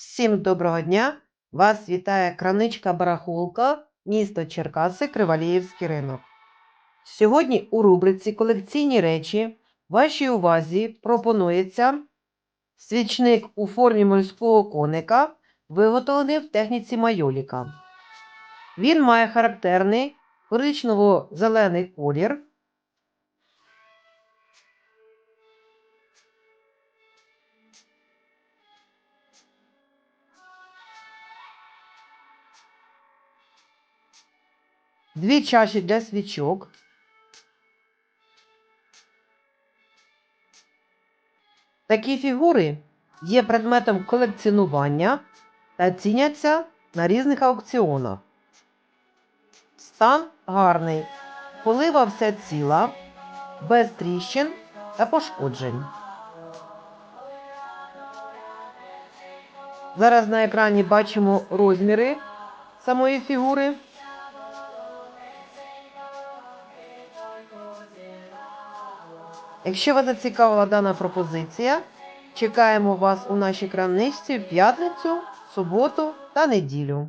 Всім доброго дня! Вас вітає краничка барахолка, місто Черкаси, Криваліївський ринок. Сьогодні у рубриці Колекційні речі вашій увазі пропонується свічник у формі морського коника, виготовлений в техніці майоліка. Він має характерний коричнево-зелений колір. Дві чаші для свічок. Такі фігури є предметом колекціонування та ціняться на різних аукціонах. Стан гарний, полива вся ціла, без тріщин та пошкоджень. Зараз на екрані бачимо розміри самої фігури. Якщо вас зацікавила дана пропозиція, чекаємо вас у нашій крамничці в п'ятницю, суботу та неділю.